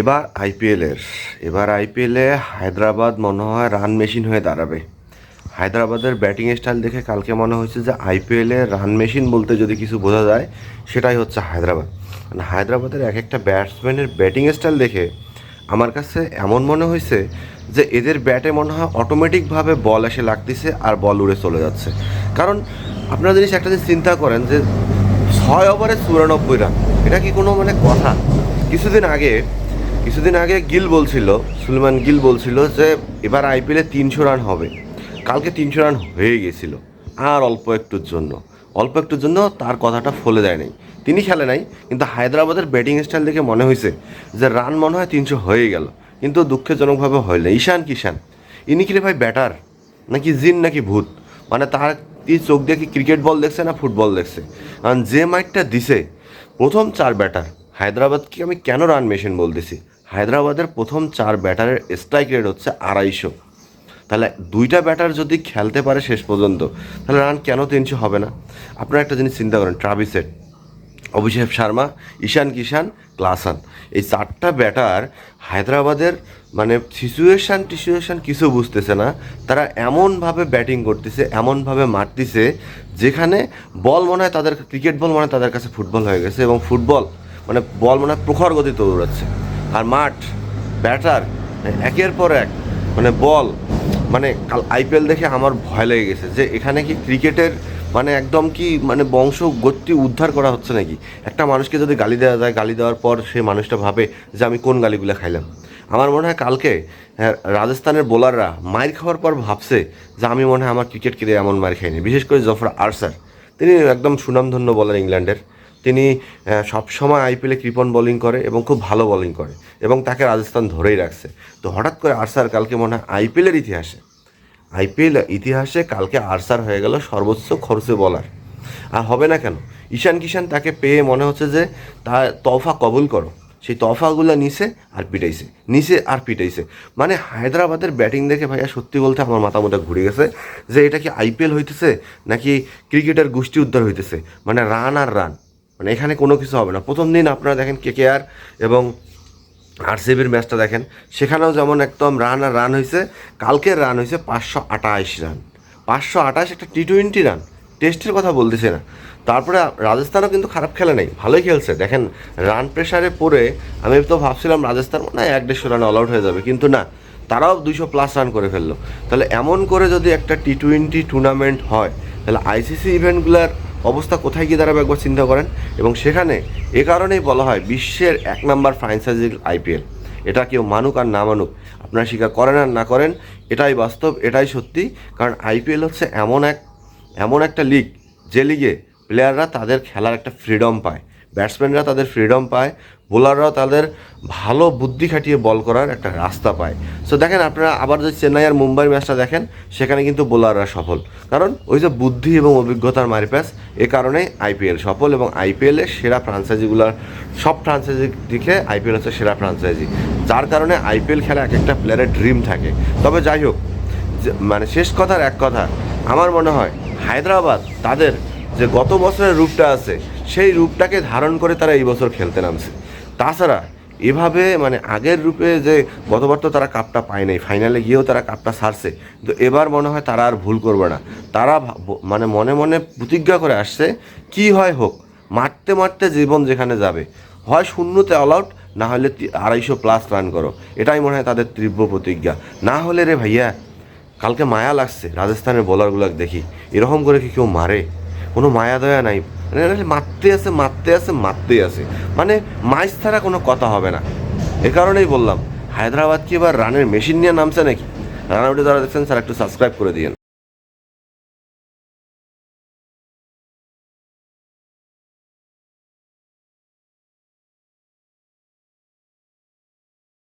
এবার আইপিএলের এবার আইপিএলে হায়দ্রাবাদ মনে হয় রান মেশিন হয়ে দাঁড়াবে। হায়দ্রাবাদের ব্যাটিং স্টাইল দেখে কালকে মনে হয়েছে যে আইপিএলে রান মেশিন বলতে যদি কিছু বোঝা যায়, সেটাই হচ্ছে হায়দ্রাবাদ। মানে হায়দ্রাবাদের এক একটা ব্যাটসম্যানের ব্যাটিং স্টাইল দেখে আমার কাছে এমন মনে হয়েছে যে এদের ব্যাটে মনে হয় অটোমেটিকভাবে বল এসে লাগতেছে আর বল উড়ে চলে যাচ্ছে। কারণ আপনারা জিনিস একটা জিনিস চিন্তা করেন যে ছয় ওভারে চুরানব্বই রান এটা কি কোনো মানে কথা? কিছুদিন আগে কিছুদিন আগে গিল বলছিল, সুলমান গিল বলছিল যে এবার আইপিএলে তিনশো রান হবে। কালকে তিনশো রান হয়ে গেছিল, আর অল্প একটুর জন্য। অল্প একটুর জন্য তার কথাটা ফলে দেয় নাই। তিনি খেলে নাই, কিন্তু হায়দ্রাবাদের ব্যাটিং স্টাইল দেখে মনে হয়েছে যে রান মনে হয় তিনশো হয়ে গেল, কিন্তু দুঃখজনকভাবে হয় না ঈশান কিষান ইনি কি রে ভাই ব্যাটার? নাকি জিন নাকি ভূত? মানে তার কি চোখ দিয়ে কি ক্রিকেট বল দেখছে না ফুটবল দেখছে? কারণ যে মাইকটা দিছে, প্রথম চার ব্যাটার হায়দ্রাবাদকে আমি কেন রান মেশিন বলতেছি? হায়দ্রাবাদের প্রথম চার ব্যাটারের স্ট্রাইক রেট হচ্ছে আড়াইশো। তাহলে দুইটা ব্যাটার যদি খেলতে পারে শেষ পর্যন্ত, তাহলে রান কেন তিনশো হবে না? আপনারা একটা জিনিস চিন্তা করেন ট্রাভিসেট অভিষেক শর্মা, ঈশান কিষান ক্লাসান। এই চারটা ব্যাটার হায়দ্রাবাদের মানে সিচুয়েশান টিচুয়েশান কিছু বুঝতেছে না, তারা এমনভাবে ব্যাটিং করতেছে, এমনভাবে মারতেছে, যেখানে বল মনে হয় তাদের ক্রিকেট বল মনে হয় তাদের কাছে ফুটবল হয়ে গেছে এবং ফুটবল মানে বল মনে হয় প্রখর গতিতে দৌড়াচ্ছে। আর মাঠ ব্যাটার একের পর এক মানে বল মানে কাল আইপিএল দেখে আমার ভয় লেগে গেছে যে এখানে কি ক্রিকেটের মানে একদম কি মানে বংশ গতি উদ্ধার করা হচ্ছে নাকি? একটা মানুষকে যদি গালি দেওয়া যায় গালি দেওয়ার পর সেই মানুষটা ভাবে যে আমি কোন গালিগুলো খাইলাম। আমার মনে হয় কালকে হ্যাঁ, রাজস্থানের বোলাররা মার খাওয়ার পর ভাবছে যে আমি মনে হয় আমার ক্রিকেট কেড়ে এমন মার খাইনি। বিশেষ করে জফর আর্সার। তিনি একদম সুনামধন্য বলার ইংল্যান্ডের। তিনি সবসময় আইপিএলে কৃপন বোলিং করে এবং খুব ভালো বোলিং করে এবং তাকে রাজস্থান ধরেই রাখছে। তো হঠাৎ করে আরসার কালকে মনে হয় আইপিএলের ইতিহাসে, আইপিএল ইতিহাসে কালকে আরসার হয়ে গেল সর্বোচ্চ খরচে বলার আর হবে না কেন? ঈশান কিষান তাকে পেয়ে মনে হচ্ছে যে তা তফা কবুল করো। সেই তফাগুলো নিছে আর পিটাইছে নিচে আর পিটাইছে। মানে হায়দ্রাবাদের ব্যাটিং দেখে ভাইয়া সত্যি বলতে আমার মাথা মোটা ঘুরে গেছে যে এটা কি আইপিএল হইতেছে নাকি ক্রিকেটের গোষ্ঠী উদ্ধার হইতেছে? মানে রান আর রান মানে এখানে কোনো কিছু হবে না। প্রথম দিন আপনারা দেখেন কে কে আর এবং আরসিবির ম্যাচটা দেখেন। সেখানেও যেমন একদম রান আর রান হয়েছে কালকের রান হয়েছে পাঁচশো আটাইশ রান পাঁচশো আটাইশ একটা টি টোয়েন্টি রান টেস্টের কথা বলতেছে না। তারপরে রাজস্থানও কিন্তু খারাপ খেলে নেই, ভালোই খেলছে। দেখেন রান প্রেসারে পড়ে, আমি তো ভাবছিলাম রাজস্থান মনে হয় এক দেড়শো রান অল আউট হয়ে যাবে, কিন্তু না, তারাও দুইশো প্লাস রান করে ফেলল। তাহলে এমন করে যদি একটা টি টোয়েন্টি টুর্নামেন্ট হয়, তাহলে আইসিসি ইভেন্টগুলোর অবস্থা কোথায় গিয়ে দাঁড়াবে একবার চিন্তা করেন। এবং সেখানে এ কারণেই বলা হয় বিশ্বের এক নম্বর ফ্রাঞ্চাইজি আইপিএল এটা কেউ মানুক আর না মানুক, আপনারা স্বীকার করেন আর না করেন, এটাই বাস্তব, এটাই সত্যি। কারণ আইপিএল হচ্ছে এমন এক, এমন একটা লিগ যে লিগে প্লেয়াররা তাদের খেলার একটা ফ্রিডম পায়। ব্যাটসম্যানরা তাদের ফ্রিডম পায় বোলাররাও তাদের ভালো বুদ্ধি খাটিয়ে বল করার একটা রাস্তা পায়। সো দেখেন আপনারা আবার যদি চেন্নাই আর মুম্বাই ম্যাচটা দেখেন, সেখানে কিন্তু বোলাররা সফল। কারণ ওই যে বুদ্ধি এবং অভিজ্ঞতার মারিপ্যাস এ কারণেই আইপিএল সফল এবং আইপিএলের সেরা ফ্রাঞ্চাইজিগুলোর সব ফ্রাঞ্চাইজির দিকে আইপিএল হচ্ছে সেরা ফ্রাঞ্চাইজি যার কারণে আইপিএল খেলা এক একটা প্লেয়ারের ড্রিম থাকে। তবে যাই হোক, যে মানে শেষ কথার এক কথা, আমার মনে হয় হায়দ্রাবাদ তাদের যে গত বছরের রূপটা আছে সেই রূপটাকে ধারণ করে তারা এই বছর খেলতে নামছে। তাছাড়া এভাবে মানে আগের রূপে যে গতবার তো তারা কাপটা পায় নাই ফাইনালে গিয়েও তারা কাপটা সারছে, তো এবার মনে হয় তারা আর ভুল করবে না। তারা মানে মনে মনে প্রতিজ্ঞা করে আসছে, কি হয় হোক, মারতে মারতে জীবন যেখানে যাবে, হয় শূন্যতে অল আউট না হলে আড়াইশো প্লাস রান করো। এটাই মনে হয় তাদের তীব্র প্রতিজ্ঞা। না হলে রে ভাইয়া, কালকে মায়া লাগছে, রাজস্থানের বোলারগুলো দেখি। এরকম করে কি কেউ মারে? কোনো মায়া দয়া নাই। মারতে আছে মারতে আছে মারতে আছে মানে মাইস ছাড়া কোনো কথা হবে না। এ কারণেই বললাম হায়দ্রাবাদ কি এবার রানের মেশিন নিয়ে নামছে নাকি? রান আউটে যারা দেখছেন, স্যার একটু সাবস্ক্রাইব করে দিয়েন।